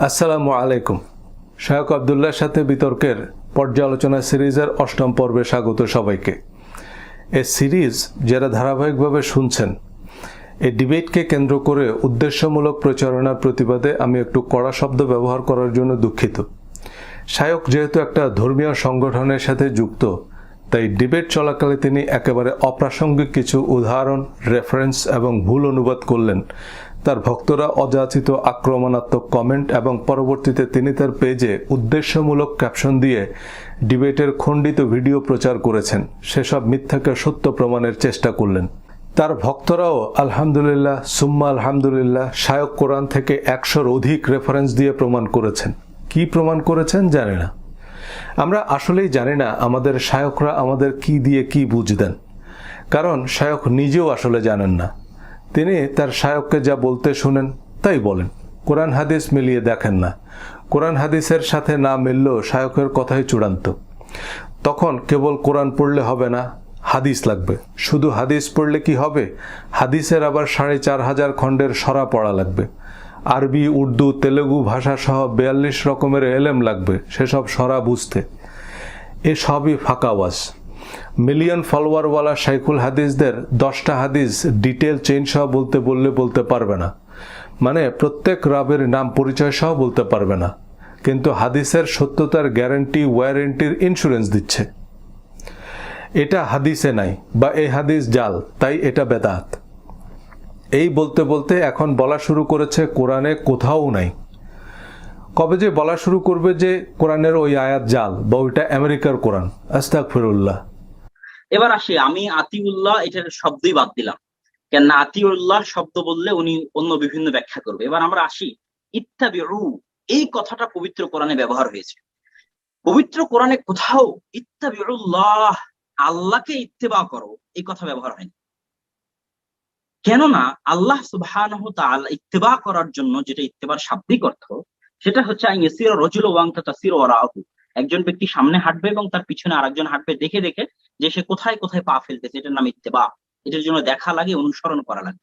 আসসালামু আলাইকুম। শায়ক আবদুল্লাহর সাথে বিতর্কের পর্যালোচনা সিরিজের অষ্টম পর্বে স্বাগত সবাইকে। এ সিরিজ যারা ধারাবাহিকভাবে শুনছেন এই ডিবেটকে কেন্দ্র করে উদ্দেশ্যমূলক প্রচারণার প্রতিবাদে আমি একটু কড়া শব্দ ব্যবহার করার জন্য দুঃখিত। শায়ক যেহেতু একটা ধর্মীয় সংগঠনের সাথে যুক্ত, তাই ডিবেট চলাকালে তিনি একেবারে অপ্রাসঙ্গিক কিছু উদাহরণ রেফারেন্স এবং ভুল অনুবাদ করলেন তার ভক্তরা অযাচিত আক্রমণাত্মক কমেন্ট এবং পরবর্তীতে তিনি তার পেজে উদ্দেশ্যমূলক ক্যাপশন দিয়ে ডিবেটের খণ্ডিত ভিডিও প্রচার করেছেন। সেসব মিথ্যাকে সত্য প্রমাণের চেষ্টা করলেন। তার ভক্তরাও আলহামদুলিল্লাহ, সুম্মা আলহামদুলিল্লাহ শায়ক কোরআন থেকে একশোর অধিক রেফারেন্স দিয়ে প্রমাণ করেছেন। কি প্রমাণ করেছেন জানে না। আমরা আসলেই জানি না আমাদের শায়করা আমাদের কি দিয়ে কি বুঝ দেন কারণ শায়ক নিজেও আসলে জানেন না। তিনি তার শায়ককে যা বলতে শুনেন, তাই বলেন। কোরআন হাদিস মিলিয়ে দেখেন না। কোরআন হাদিসের সাথে না মিললেও শায়কের কথাই চূড়ান্ত। তখন কেবল কোরআন পড়লে হবে না, হাদিস লাগবে। শুধু হাদিস পড়লে কি হবে? হাদিসের আবার সাড়ে চার হাজার খণ্ডের সরা পড়া লাগবে। আরবি, উর্দু, তেলেগু ভাষা সহ বিয়াল্লিশ রকমের এলেম লাগবে, সেসব সরা বুঝতে। এ সবই ফাঁকাওয়াজ মিলিয়ন ফলোয়ারওয়ালা শাইকুল হাদিসদের দশটা হাদিস ডিটেল চেঞ্জ সহ বলতে বললে বলতে পারবে না। মানে প্রত্যেক রাবের নাম পরিচয় সহ বলতে পারবে না। কিন্তু হাদিসের সত্যতার গ্যারান্টি ওয়ারেন্টির ইন্স্যুরেন্স দিচ্ছে। এটা হাদিসে নাই বা এই হাদিস জাল, তাই এটা বেদাত। এই বলতে বলতে এখন বলা শুরু করেছে কোরআনে কোথাও নাই। কবে যে বলা শুরু করবে যে কোরআনের ওই আয়াত জাল বা ওইটা আমেরিকার কোরআন আস্তাক ফিরুল্লাহ এবার আসি, আমি আতিউল্লাহ এটার শব্দই বাদ দিলাম। কেন আতিউল্লাহ শব্দ বললে উনি অন্য বিভিন্ন ব্যাখ্যা করবে। এবার আমরা আসি, ইত্তাবিউ, এই কথাটা পবিত্র কোরআনে ব্যবহার হয়েছে। পবিত্র কোরআনে কোথাও ইত্তাবিউল্লাহ, আল্লাহকে ইত্তেবা করো, এই কথা ব্যবহার হয়নি। কেননা আল্লাহ সুবহানাহু তাআলা ইত্তেবা করার জন্য যেটা ইত্তেবার শাব্দিক অর্থ, সেটা হচ্ছে রাজুল ওয়াংতা তাসির ওয়ারাহু একজন ব্যক্তি সামনে হাঁটবে এবং তার পিছনে আরেকজন হাঁটবে দেখে দেখে যে সে কোথায় কোথায় পা ফেলতেছে, এটার নাম ইত্তেবা। এটার জন্য দেখা লাগে, অনুসরণ করা লাগে।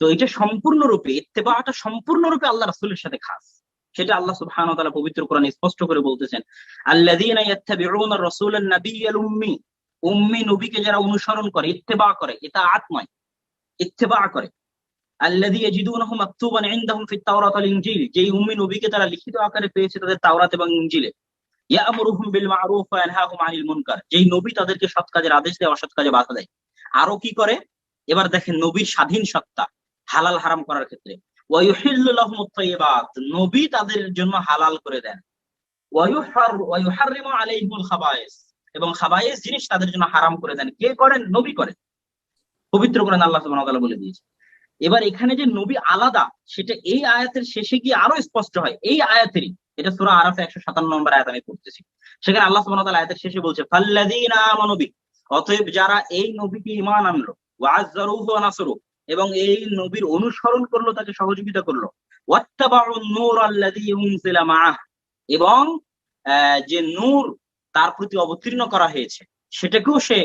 তো এটা সম্পূর্ণরূপে, ইত্তেবাটা সম্পূর্ণরূপে আল্লাহ রাসূলের সাথে খাস। সেটা আল্লাহ তাআলা পবিত্র কোরআনে স্পষ্ট করে বলতেছেন, আল্লাযীনা উম্মি। উম্মি নবীকে যারা অনুসরণ করে, ইত্তেবা করে এটা আত্মায় ইত্তেবা করে। আল্লাযী ইয়াজিদুনাহু যেই উম্মি নবীকে তারা লিখিত আকারে পেয়েছে তাদের তাওরাত এবং ইনজিলে। ইয়ামুরুহুম বিল মা'রুফ ওয়া ইয়ানহাহুম আনিল মুনকার। যেই নবী তাদেরকে সৎ কাজের আদেশ দেয়, অসৎ কাজে বাধা দেয়। কি করে? এবার দেখেন নবীর স্বাধীন সত্তা, হালাল হারাম করার ক্ষেত্রে। ওয়া ইউহিল্লু লাহুমুত তাইয়্যিবাত, নবী তাদের জন্য হালাল করে দেন। ওয়া ইউহার আলাইহিমুল খাবায়েস, এবং খাবায়েস জিনিস তাদের জন্য হারাম করে দেন। কে করেন? নবী করেন। পবিত্র কোরআন আল্লাহ সুবহানাহু ওয়া তাআলা বলে দিয়েছে। এবার এখানে যে নবী আলাদা, সেটা এই আয়াতের শেষে গিয়ে আরও স্পষ্ট হয়। এই আয়াতেরই, এটা সূরা আরাফে 157 নম্বর আয়াত আমি পড়তেছি। সেখানে আল্লাহ সুবহানাহু আয়াতের শেষে বলছে, ফাল্লাযীনা অতএব যারা এই নবীকে ঈমান আনলো ওয়াজ্জারুহু নাসরু, এবং এই নবীর অনুসরণ করল, তাকে সহযোগিতা করল এবং যে নূর তার প্রতি অবতীর্ণ করা হয়েছে, সেটাকেও সে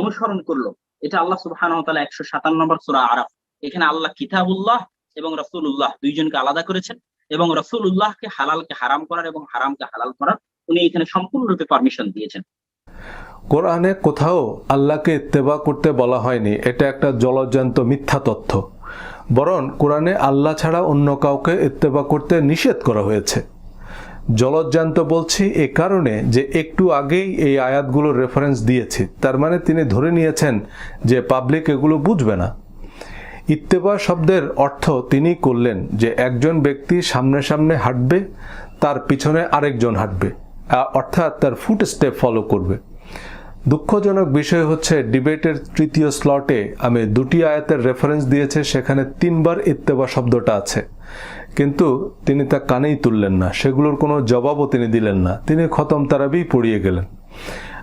অনুসরণ করল। এটা আল্লাহ ওয়া তাআলা 157 নম্বর সূরা আরাফ। এখানে আল্লাহ কিতাবুল্লাহ এবং রাসূলুল্লাহ দুইজনকে আলাদা করেছেন এবং রাসূলুল্লাহকে হালালকে হারাম করার এবং হারামকে হালাল করার উনি এখানে সম্পূর্ণরূপে পারমিশন দিয়েছেন। কোরআনে কোথাও আল্লাহকে ইত্তেবা করতে বলা হয়নি। এটা একটা জলজ্যান্ত মিথ্যা তথ্য। বরং কোরআনে আল্লাহ ছাড়া অন্য কাউকে ইত্তেবা করতে নিষেধ করা হয়েছে। জলজ্জান্ত বলছি এ কারণে যে একটু আগেই এই আয়াতগুলোর রেফারেন্স দিয়েছি। তার মানে তিনি ধরে নিয়েছেন যে পাবলিক এগুলো বুঝবে না। ইত্তেবা শব্দের অর্থ তিনি করলেন যে একজন ব্যক্তি সামনে সামনে হাঁটবে, তার পিছনে আরেকজন হাঁটবে অর্থাৎ তার ফুট স্টেপ ফলো করবে। দুঃখজনক বিষয় হচ্ছে, ডিবেটের তৃতীয় স্লটে আমি দুটি আয়াতের রেফারেন্স দিয়েছে, সেখানে তিনবার ইত্তেবা শব্দটা আছে। কিন্তু তিনি তা কানেই তুললেন না, সেগুলোর কোনো জবাবও তিনি দিলেন না, তিনি খতম তারাবি পড়িয়ে গেলেন।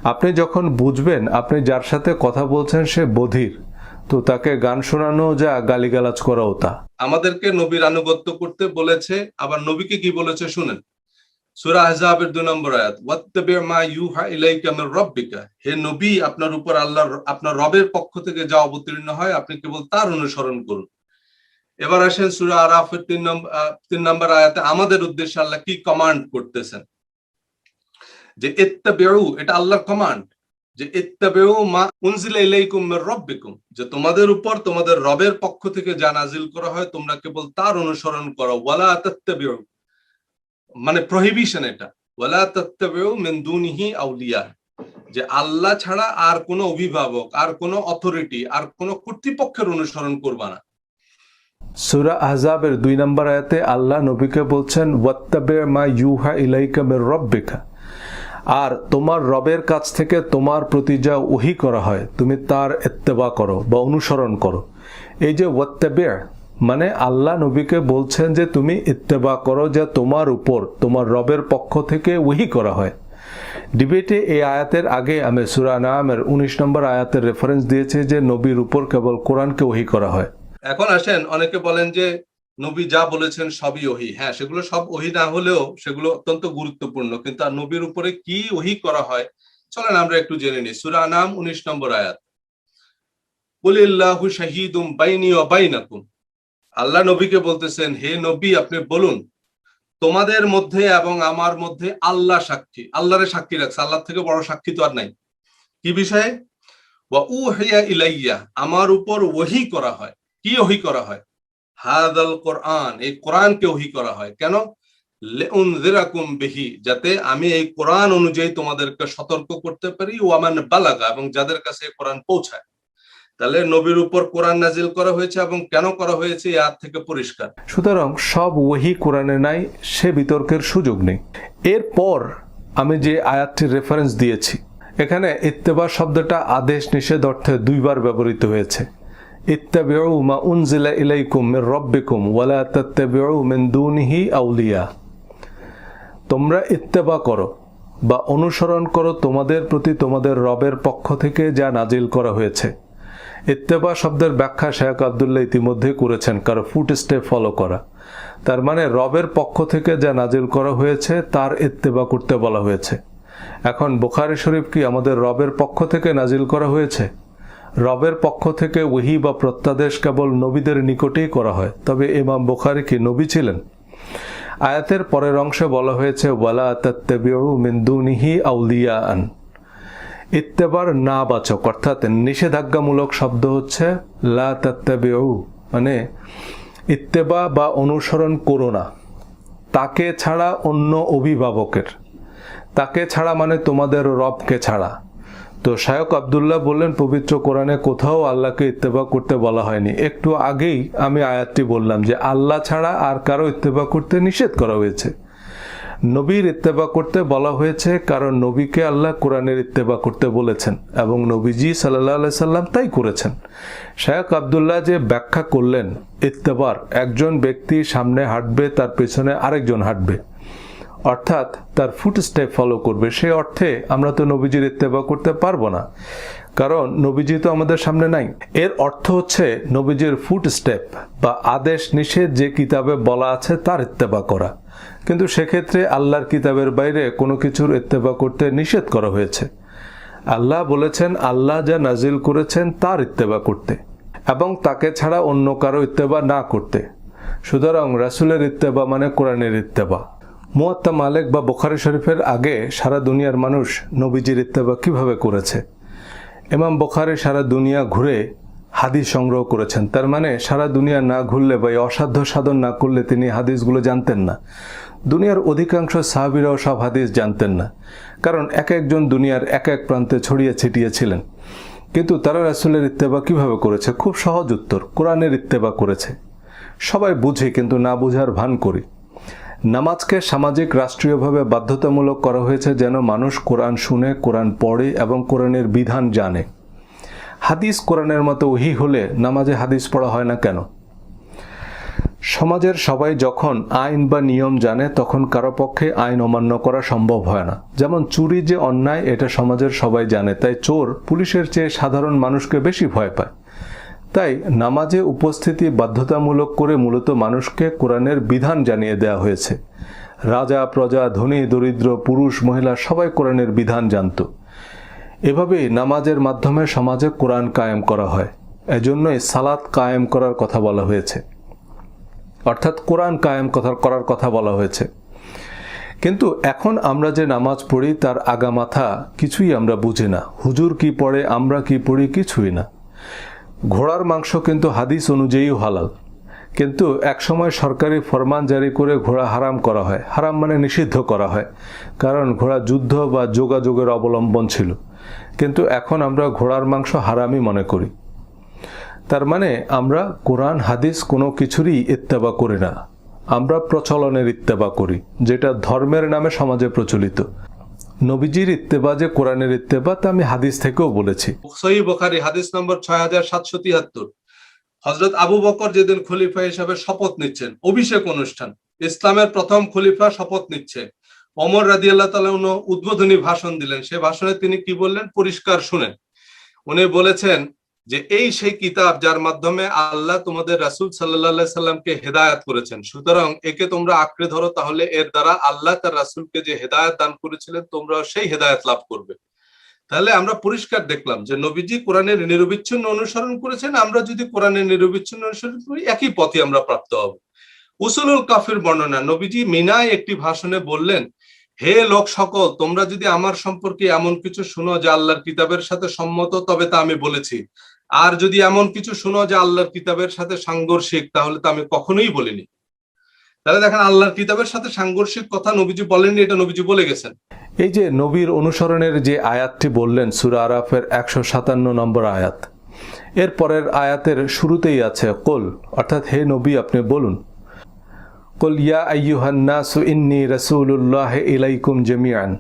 আপনি যখন বুঝবেন, আপনি যার সাথে কথা বলছেন সে বধির। তো তাকে গান শোনানো যা গালিগালাজ করাও তা। আমাদেরকে নবীর আনুগত্য করতে বলেছে, আবার নবীকে কি বলেছে শুনেন? সূরা আহজাবের দুই নম্বর আয়াত, ওয়াত্তাবি মা ইউহা ইলাইকা মির রাব্বিকা। হে নবী, আপনার উপর আল্লাহর, আপনার রবের পক্ষ থেকে যা অবতীর্ণ হয়, আপনি কেবল তার অনুসরণ করুন। এবার আসেন সুরা আরাফের তিন নম্বর তিন নম্বর আয়াতে, আমাদের উদ্দেশ্যে আল্লাহ কি কমান্ড করতেছেন? যে, ইত্তাবিউ এটা আল্লাহর কমান্ড যে ইত্তাবিউ মা ইলাইকুম মির রাব্বিকুম, যে তোমাদের উপর তোমাদের রবের পক্ষ থেকে যা নাজিল করা হয় তোমরা কেবল তার অনুসরণ করো। ওয়ালা তাত্তাবিউ মানে প্রহিবিশন এটা। ওয়ালা তাত্তাবিউ মিন দুনিহি আউলিয়া, যে আল্লাহ ছাড়া আর কোনো অভিভাবক, আর কোনো অথরিটি আর কোনো কর্তৃপক্ষের অনুসরণ করবা না। সুরা আহজাবের দুই নম্বর আয়াতে আল্লাহ নবীকে বলছেন, ওয়াত্তাবে মা ইউহা ইলাইকা মির রব্বিকা। আর তোমার রবের কাছ থেকে তোমার প্রতি যা ওহি করা হয়, তুমি তার এত্তেবা করো বা অনুসরণ করো। এই যে ওয়াত্তাবে মানে আল্লাহ নবীকে বলছেন যে তুমি ইত্তেবা করো যা তোমার উপর, তোমার রবের পক্ষ থেকে ওহি করা হয়। ডিবেটে এই আয়াতের আগে আমি সুরা নামের উনিশ নম্বর আয়াতের রেফারেন্স দিয়েছি যে নবীর উপর কেবল কোরআনকে ওহি করা হয়। এখন আসেন, অনেকে বলেন যে নবী যা বলেছেন সবই ওহি। হ্যাঁ সেগুলো সব ওহি না হলেও সেগুলো অত্যন্ত গুরুত্বপূর্ণ। কিন্তু আর নবীর উপরে কি ওহি করা হয়, চলেন আমরা একটু জেনে নিই। সুরা নাম উনিশ নম্বর আয়াত। কুলিল্লাহু শাহিদুম বাইনি ওয়া বাইনাকুম। আল্লাহ নবীকে বলতেছেন, হে নবী, আপনি বলুন, তোমাদের মধ্যে এবং আমার মধ্যে আল্লাহ সাক্ষী, আল্লাহরে সাক্ষী রাখছে। আল্লাহ থেকে বড় সাক্ষী তো আর নাই। কি বিষয়ে? ওয়া ইলাইয়া, আমার উপর ওহি করা হয়। কি ওহি করা হয়? হাদাল কোরআন, এই কোরআনকে ওহি করা হয়। কেন? লিউনযিরাকুম বিহি, যাতে আমি এই কোরআন অনুযায়ী তোমাদেরকে সতর্ক করতে পারি, ওয়ামান বালাগা, এবং যাদের কাছে কোরআন পৌঁছায়। তাহলে নবীর উপর কোরআন নাজিল করা হয়েছে এবং কেন করা হয়েছে আয়াত থেকে পরিষ্কার। সুতরাং সব ওহি কোরআনে নাই, সে বিতর্কের সুযোগ নেই। এরপর আমি যে আয়াতটির রেফারেন্স দিয়েছি, এখানে ইত্তেবা শব্দটা আদেশ নিষেধ অর্থে দুইবার ব্যবহৃত হয়েছে। ইত্তাবিউ মা উনজিলা ইলাইকুম মির রাব্বিকুম ওয়ালা তাত্তাবিউ মিন দুনিহি আউলিয়া। তোমরা ইত্তেবা করো বা অনুসরণ করো তোমাদের প্রতি তোমাদের রবের পক্ষ থেকে যা নাজিল করা হয়েছে। ইত্তেবা শব্দের ব্যাখ্যা শেখ আবদুল্লাহ ইতিমধ্যে করেছেন, কারও ফুট স্টেপ ফলো করা। তার মানে রবের পক্ষ থেকে যা নাজিল করা হয়েছে, তার ইত্তেবা করতে বলা হয়েছে। এখন বুখারি শরীফ কি আমাদের রবের পক্ষ থেকে নাজিল করা হয়েছে? রবের পক্ষ থেকে ওহি বা প্রত্যাদেশ কেবল নবীদের নিকটেই করা হয়। তবে ইমাম বুখারি কি নবী ছিলেন? আয়াতের পরের অংশে বলা হয়েছে, ওয়ালা তাত্তাবিউ মিন দুনিহি আউলিয়াআন। ইত্তেবার না বাচক অর্থাৎ নিষেধাজ্ঞামূলক শব্দ হচ্ছে, লা তাত্তাবিউ। মানে ইত্তেবা বা অনুসরণ করো না। তাকে ছাড়া অন্য অভিভাবকের। তাকে ছাড়া মানে তোমাদের রবকে ছাড়া। তো শায়ক আবদুল্লাহ বললেন, পবিত্র কোরআনে কোথাও আল্লাহকে ইত্তেবা করতে বলা হয়নি। একটু আগেই আমি আয়াতটি বললাম যে, আল্লাহ ছাড়া আর কারও ইত্তেবা করতে নিষেধ করা হয়েছে। নবীর ইত্তেবা করতে বলা হয়েছে কারণ নবীকে আল্লাহ কোরআনের ইত্তেবা করতে বলেছেন এবং নবীজি সাল্লাহ সাল্লাম তাই করেছেন। শায়ক আবদুল্লাহ যে ব্যাখ্যা করলেন, ইত্তেবার, একজন ব্যক্তি সামনে হাঁটবে, তার পেছনে আরেকজন হাঁটবে। অর্থাৎ তার ফুট স্টেপ ফলো করবে। সে অর্থে আমরা তো নবীজির ইত্তেবা করতে পারব না। কারণ নবীজি তো আমাদের সামনে নাই। এর অর্থ হচ্ছে নবীজির ফুট স্টেপ বা আদেশ নিষেধ যে কিতাবে বলা আছে তার ইত্তেবা করা। কিন্তু সেক্ষেত্রে আল্লাহর কিতাবের বাইরে কোনো কিছুর ইত্তেবা করতে নিষেধ করা হয়েছে। আল্লাহ বলেছেন, আল্লাহ যা নাজিল করেছেন তার ইত্তেবা করতে এবং তাকে ছাড়া অন্য কারও ইত্তেবা না করতে। সুতরাং রাসুলের ইত্তেবা মানে কোরআনের ইত্তেবা। মুয়াত্তা মালেক বা বোখারি শরীফের আগে সারা দুনিয়ার মানুষ নবীজির ইত্তেবা কীভাবে করেছে? এমাম বোখারি সারা দুনিয়া ঘুরে হাদিস সংগ্রহ করেছেন। তার মানে সারা দুনিয়া না ঘুরলে বা অসাধ্য সাধন না করলে তিনি হাদিসগুলো জানতেন না। দুনিয়ার অধিকাংশ সাহাবিরাও সব হাদিস জানতেন না। কারণ এক একজন দুনিয়ার এক এক প্রান্তে ছড়িয়ে ছিটিয়ে ছিলেন কিন্তু তারা রাসুলের ইত্তেবা কীভাবে করেছে? খুব সহজ উত্তর, কোরআনের ইত্তেবা করেছে। সবাই বুঝে কিন্তু না বুঝার ভান করি। নামাজকে সামাজিক, রাষ্ট্রীয়ভাবে বাধ্যতামূলক করা হয়েছে যেন মানুষ কোরআন শুনে, কোরআন পড়ে এবং কোরআনের বিধান জানে। হাদিস কোরআনের মতো ওহি হলে নামাজে হাদিস পড়া হয় না কেন? সমাজের সবাই যখন আইন বা নিয়ম জানে, তখন কারও পক্ষে আইন অমান্য করা সম্ভব হয় না। যেমন চুরি যে অন্যায়, এটা সমাজের সবাই জানে, তাই চোর পুলিশের চেয়ে সাধারণ মানুষকে বেশি ভয় পায়। তাই নামাজে উপস্থিতি বাধ্যতামূলক করে মূলত মানুষকে কোরআনের বিধান জানিয়ে দেওয়া হয়েছে। রাজা, প্রজা, ধনী, দরিদ্র, পুরুষ, মহিলা সবাই কোরআনের বিধান জানত। এভাবেই নামাজের মাধ্যমে সমাজে কোরআন কায়েম করা হয়। এজন্যই সালাত কায়েম করার কথা বলা হয়েছে। অর্থাৎ কোরআন কায়েম কথা করার কথা বলা হয়েছে। কিন্তু এখন আমরা যে নামাজ পড়ি, তার আগামাথা কিছুই আমরা বুঝি না। হুজুর কি পড়ে, আমরা কি পড়ি কিছুই না। ঘোড়ার মাংস কিন্তু হাদিস অনুযায়ীও হালাল। কিন্তু একসময় সরকারি ফরমান জারি করে ঘোড়া হারাম করা হয়। হারাম মানে নিষিদ্ধ করা হয়। কারণ ঘোড়া যুদ্ধ বা যোগাযোগের অবলম্বন ছিল। কিন্তু এখন আমরা ঘোড়ার মাংস হারামই মনে করি। তার মানে আমরা কোরআন, হাদিস কোনো কিছুরই ইত্তেবা করি না। আমরা প্রচলনের ইত্তেবা করি, যেটা ধর্মের নামে সমাজে প্রচলিত। নবীজির ইত্তেবা যে কোরআনের ইত্তেবা, তা আমি হাদিস থেকেও বলেছি। সহি বোখারি হাদিস নম্বর ছয় হাজার সাতশো তিয়াত্তর। হজরত আবু বকর যেদিন খলিফা হিসাবে শপথ নিচ্ছেন, অভিষেক অনুষ্ঠান, ইসলামের প্রথম খলিফা শপথ নিচ্ছে। অমর রাজি আল্লাহ উদ্বোধনী ভাষণ দিলেন। সে ভাষণে তিনি কি বললেন? পরিষ্কার শুনেন। উনি বলেছেন যে এই সেই কিতাব যার মাধ্যমে আল্লাহ তোমাদের রাসুল সাল্লাহ সাল্লামকে হেদায়াত করেছেন। সুতরাং একে তোমরা আঁকড়ে ধরো, তাহলে এর দ্বারা আল্লাহ তার রাসুলকে যে হেদায়াত দান করেছিলেন তোমরা সেই হেদায়াত লাভ করবে। তাহলে আমরা পরিষ্কার দেখলাম যে নবীজি কোরআনের নিরবিচ্ছিন্ন অনুসরণ করেছেন, আমরা যদি কোরআনের নিরবিচ্ছিন্ন অনুসরণ করি, একই পথে আমরা প্রাপ্ত হব। উসুলুল কাফির বর্ণনা, নবীজি মিনায় একটি ভাষণে বললেন, হে লোক সকল, তোমরা যদি আমার সম্পর্কে এমন কিছু শুনো যে আল্লাহর কিতাবের সাথে সম্মত, তবে তা আমি বলেছি। আর যদি এমন কিছু শোনো যে আল্লাহর কিতাবের সাথে সাংঘর্ষিক, তাহলে তো আমি কখনোই বলিনি। তাহলে দেখেন, আল্লাহর কিতাবের সাথে সাংঘর্ষিক কথা নবীজি বলেননি, এটা নবীজি বলে গেছেন। এই যে নবীর অনুসরণের যে আয়াতটি বললেন, সুরা আরাফের একশো সাতান্ন নম্বর আয়াত, এর পরের আয়াতের শুরুতেই আছে, কোল অর্থাৎ হে নবী, আপনি বলুন। কল ইয়া আইয়ুহান্নাসু ইন্নি রাসূলুল্লাহ ইলাইকুম জামিআন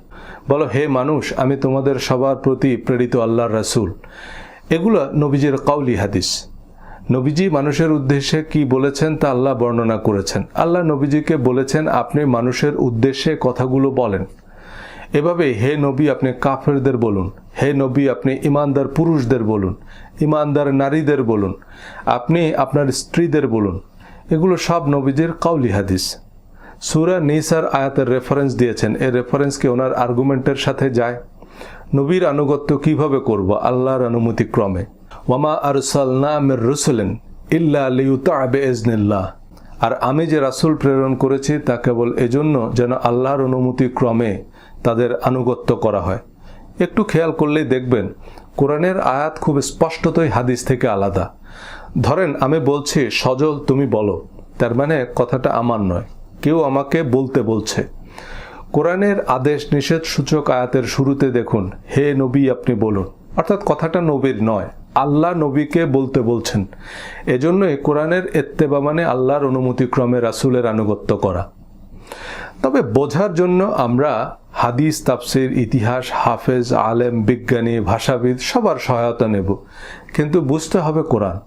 বলো, হে মানুষ, আমি তোমাদের সবার প্রতি প্রেরিত আল্লাহর রাসূল। এগুলো নবীজির কাউলি হাদিস। নবীজি মানুষের উদ্দেশ্যে কি বলেছেন তা আল্লাহ বর্ণনা করেছেন। আল্লাহ নবীজিকে বলেছেন, আপনি মানুষের উদ্দেশ্যে কথাগুলো বলেন। এভাবে হে নবী আপনি কাফেরদের বলুন। হে নবী আপনি ইমানদার পুরুষদের বলুন। ইমানদার নারীদের বলুন। আপনি আপনার স্ত্রীদের বলুন। এগুলো সব নবীজির কাউলি হাদিস। সুরা নিসার আয়াতের রেফারেন্স দিয়েছেন। এই রেফারেন্স কি ওনার আর্গুমেন্টের সাথে যায়? নবীর আনুগত্য কীভাবে করব? আল্লাহর অনুমতি ক্রমে। ওয়ামা আরসালনা মির রুসুলিন ইল্লা লিউতাবে ইজনিল্লাহ আর আমি যে রাসুল প্রেরণ করেছি, তা কেবল এজন্য যেন আল্লাহর অনুমতি ক্রমে তাদের আনুগত্য করা হয়। একটু খেয়াল করলেই দেখবেন, কোরআনের আয়াত খুব স্পষ্টতই হাদিস থেকে আলাদা। ধরেন, আমি বলছি, সজল তুমি বলো। তার মানে কথাটা আমার নয়। কেউ আমাকে বলতে বলছে। কোরআনের আদেশ নিষেধ সূচক আয়াতের শুরুতে দেখুন, হে নবী আপনি বলুন। অর্থাৎ কথাটা নবীর নয়, আল্লাহ নবীকে বলতে বলছেন। এজন্যই কোরআনের এত্তেবা মানে আল্লাহর অনুমতিক্রমে রাসুলের আনুগত্য করা। তবে বোঝার জন্য আমরা হাদিস, তাফসির, ইতিহাস, হাফেজ, আলেম, বিজ্ঞানী, ভাষাবিদ সবার সহায়তা নেব। কিন্তু বুঝতে হবে কোরআন।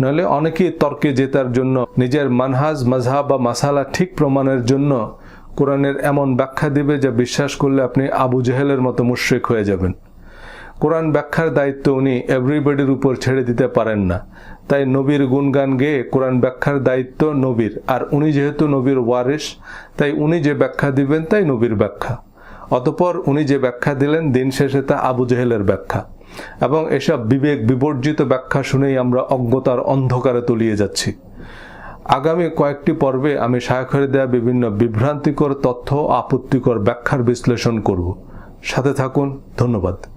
নইলে অনেকেই তর্কে জেতার জন্য, নিজের মানহাজ মাজহাব বা মাসালা ঠিক প্রমাণের জন্য কোরআনের এমন ব্যাখ্যা দিবে যা বিশ্বাস করলে আপনি আবু জেহেলের মতো মুশ্রিক হয়ে যাবেন। কোরআন ব্যাখ্যার দায়িত্ব উনি এভরিবডির উপর ছেড়ে দিতে পারেন না। তাই নবীর গুণগান গেয়ে কোরআন ব্যাখ্যার দায়িত্ব নবীর। আর উনি যেহেতু নবীর ওয়ারিস তাই উনি যে ব্যাখ্যা দিবেন তাই নবীর ব্যাখ্যা। অতপর উনি যে ব্যাখ্যা দিলেন, দিন শেষে তা আবু জেহেলের ব্যাখ্যা। এবং এসব বিবেক বিবর্জিত ব্যাখ্যা শুনেই আমরা অজ্ঞতার অন্ধকারে তলিয়ে যাচ্ছি। আগামী কয়েকটি পর্বে আমি সায়াখরে দেয়া বিভিন্ন বিভ্রান্তিকর তথ্য, আপত্তিকর ব্যাখ্যার বিশ্লেষণ করব। সাথে থাকুন, ধন্যবাদ।